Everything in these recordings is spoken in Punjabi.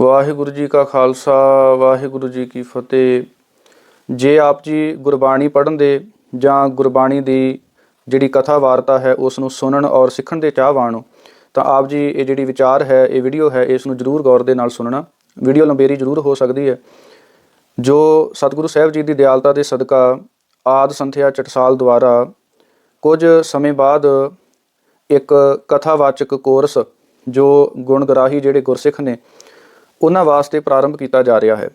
ਵਾਹਿਗੁਰੂ ਜੀ ਕਾ ਖਾਲਸਾ, ਵਾਹਿਗੁਰੂ ਜੀ ਕੀ ਫਤਿਹ। ਜੇ ਆਪ ਜੀ ਗੁਰਬਾਣੀ ਪੜ੍ਹਨ ਦੇ ਜਾਂ ਗੁਰਬਾਣੀ ਦੀ ਜਿਹੜੀ ਕਥਾ ਵਾਰਤਾ ਹੈ, ਉਸ ਨੂੰ ਸੁਣਨ ਔਰ ਸਿੱਖਣ ਦੇ ਚਾਹਵਾਨ ਹੋ, ਤਾਂ ਆਪ ਜੀ ਇਹ ਜਿਹੜੀ ਵਿਚਾਰ ਹੈ, ਇਹ ਵੀਡੀਓ ਹੈ, ਇਸ ਨੂੰ ਜਰੂਰ ਗੌਰ ਦੇ ਨਾਲ ਸੁਣਨਾ। ਵੀਡੀਓ ਲੰਬੇਰੀ ਜਰੂਰ ਹੋ ਸਕਦੀ ਹੈ। ਜੋ ਸਤਿਗੁਰੂ ਸਾਹਿਬ ਜੀ ਦੀ ਦਿਆਲਤਾ ਦੇ ਸਦਕਾ ਆਦ ਸੰਥਿਆ ਚਟਸਾਲ ਦੁਆਰਾ ਕੁਝ ਸਮੇਂ ਬਾਅਦ ਇੱਕ ਕਥਾਵਾਚਕ ਕੋਰਸ ਜੋ ਗੁਣਗਰਾਹੀ ਜਿਹੜੇ ਗੁਰਸਿੱਖ ਨੇ ਉਹਨਾਂ ਵਾਸਤੇ ਪ੍ਰਾਰੰਭ ਕੀਤਾ ਜਾ ਰਿਹਾ ਹੈ।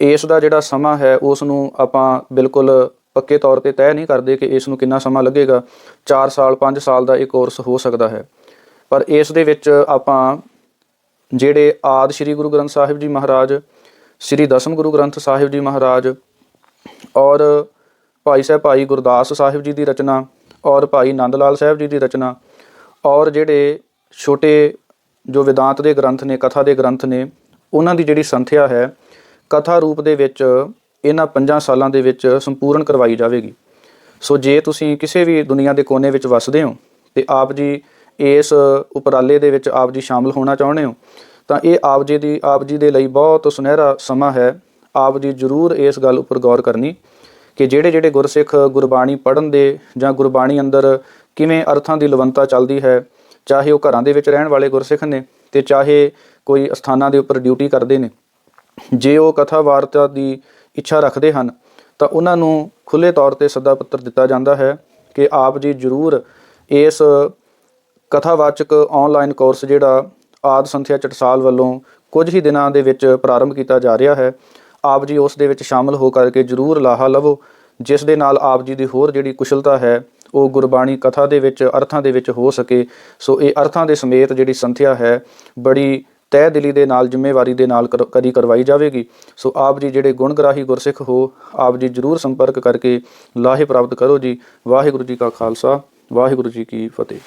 ਇਸ ਦਾ ਜਿਹੜਾ ਸਮਾਂ ਹੈ ਉਸ ਨੂੰ ਆਪਾਂ ਬਿਲਕੁਲ ਪੱਕੇ ਤੌਰ ਤੇ ਤੈਅ ਨਹੀਂ ਕਰਦੇ ਕਿ ਇਸ ਨੂੰ ਕਿੰਨਾ ਸਮਾਂ ਲੱਗੇਗਾ। 4 ਸਾਲ 5 ਸਾਲ ਦਾ ਇਹ ਕੋਰਸ ਹੋ ਸਕਦਾ ਹੈ। ਪਰ ਇਸ ਦੇ ਵਿੱਚ ਆਪਾਂ ਜਿਹੜੇ ਆਦ ਸ੍ਰੀ ਗੁਰੂ ਗ੍ਰੰਥ ਸਾਹਿਬ ਜੀ ਮਹਾਰਾਜ, ਸ੍ਰੀ ਦਸਮ ਗੁਰੂ ਗ੍ਰੰਥ ਸਾਹਿਬ ਜੀ ਮਹਾਰਾਜ ਔਰ ਭਾਈ ਸਾਹਿਬ ਭਾਈ ਗੁਰਦਾਸ ਸਾਹਿਬ ਜੀ ਦੀ ਰਚਨਾ ਔਰ ਭਾਈ ਨੰਦ ਲਾਲ ਸਾਹਿਬ ਜੀ ਦੀ ਰਚਨਾ ਔਰ ਜਿਹੜੇ ਛੋਟੇ ਜੋ ਵਿਦਾਂਤ ਦੇ ਗ੍ਰੰਥ ਨੇ, ਕਥਾ ਦੇ ਗ੍ਰੰਥ ਨੇ, ਉਹਨਾਂ ਦੀ ਜਿਹੜੀ ਸੰਥਿਆ ਹੈ, ਕਥਾ ਰੂਪ ਦੇ ਵਿੱਚ ਇਹਨਾਂ ਪੰਜਾਂ ਸਾਲਾਂ ਦੇ ਵਿੱਚ ਸੰਪੂਰਨ ਕਰਵਾਈ ਜਾਵੇਗੀ। ਸੋ ਜੇ ਤੁਸੀਂ ਕਿਸੇ ਵੀ ਦੁਨੀਆ ਦੇ ਕੋਨੇ ਵਿੱਚ ਵੱਸਦੇ ਹੋ ਤੇ ਆਪ ਜੀ ਇਸ ਉਪਰਾਲੇ ਦੇ ਵਿੱਚ ਆਪ ਜੀ ਸ਼ਾਮਲ ਹੋਣਾ ਚਾਹੁੰਦੇ ਹੋ, ਤਾਂ ਇਹ ਆਪ ਜੀ ਦੀ, ਆਪ ਜੀ ਦੇ ਲਈ ਬਹੁਤ ਸੁਨਹਿਰਾ ਸਮਾਂ ਹੈ। ਆਪ ਜੀ ਜ਼ਰੂਰ ਇਸ ਗੱਲ ਉੱਪਰ ਗੌਰ ਕਰਨੀ ਕਿ ਜਿਹੜੇ ਜਿਹੜੇ ਗੁਰਸਿੱਖ ਗੁਰਬਾਣੀ ਪੜ੍ਹਨ ਦੇ ਜਾਂ ਗੁਰਬਾਣੀ ਅੰਦਰ ਕਿਵੇਂ ਅਰਥਾਂ ਦੀ ਲਵੰਤਾ ਚੱਲਦੀ ਹੈ ਚਾਹੇ ਉਹ ਘਰਾਂ ਦੇ ਵਿੱਚ ਰਹਿਣ ਵਾਲੇ ਗੁਰਸਿੱਖ ਨੇ ਤੇ ਚਾਹੇ ਕੋਈ ਅਸਥਾਨਾਂ ਦੇ ਉੱਪਰ ਡਿਊਟੀ ਕਰਦੇ ਨੇ, ਜੇ ਉਹ ਕਥਾ ਵਾਰਤਾ ਦੀ ਇੱਛਾ ਰੱਖਦੇ ਹਨ, ਤਾਂ ਉਹਨਾਂ ਨੂੰ ਖੁੱਲੇ ਤੌਰ ਤੇ ਸੱਦਾ ਪੱਤਰ ਦਿੱਤਾ ਜਾਂਦਾ ਹੈ ਕਿ ਆਪ ਜੀ ਜ਼ਰੂਰ ਇਸ ਕਥਾਵਾਚਕ ਆਨਲਾਈਨ ਕੋਰਸ ਜਿਹੜਾ ਆਦ ਸੰਥਿਆ ਚਟਸਾਲ ਵੱਲੋਂ ਕੁਝ ਹੀ ਦਿਨਾਂ ਦੇ ਵਿੱਚ ਪ੍ਰਾਰੰਭ ਕੀਤਾ ਜਾ ਰਿਹਾ ਹੈ, ਆਪ ਜੀ ਉਸ ਦੇ ਵਿੱਚ ਸ਼ਾਮਲ ਹੋ ਕਰਕੇ ਜ਼ਰੂਰ ਲਾਹਾ ਲਵੋ, ਜਿਸ ਦੇ ਨਾਲ ਆਪ ਜੀ ਦੀ ਹੋਰ ਜਿਹੜੀ ਕੁਸ਼ਲਤਾ ਹੈ ਉਹ ਗੁਰਬਾਣੀ ਕਥਾ ਦੇ ਵਿੱਚ, ਅਰਥਾਂ ਦੇ ਵਿੱਚ ਹੋ ਸਕੇ। ਸੋ ਇਹ ਅਰਥਾਂ ਦੇ ਸਮੇਤ ਜਿਹੜੀ ਸੰਥਿਆ ਹੈ, ਬੜੀ ਤਹਿ ਦਿਲੀ ਦੇ ਨਾਲ, ਜ਼ਿੰਮੇਵਾਰੀ ਦੇ ਨਾਲ ਕਰ- ਕਰੀ ਕਰਵਾਈ ਜਾਵੇਗੀ। ਸੋ ਆਪ ਜੀ ਜਿਹੜੇ ਗੁਣਗਰਾਹੀ ਗੁਰਸਿੱਖ ਹੋ, ਆਪ ਜੀ ਜਰੂਰ ਸੰਪਰਕ ਕਰਕੇ ਲਾਹੇ ਪ੍ਰਾਪਤ ਕਰੋ ਜੀ। ਵਾਹਿਗੁਰੂ ਜੀ ਕਾ ਖਾਲਸਾ, ਵਾਹਿਗੁਰੂ ਜੀ ਕੀ ਫਤਿਹ।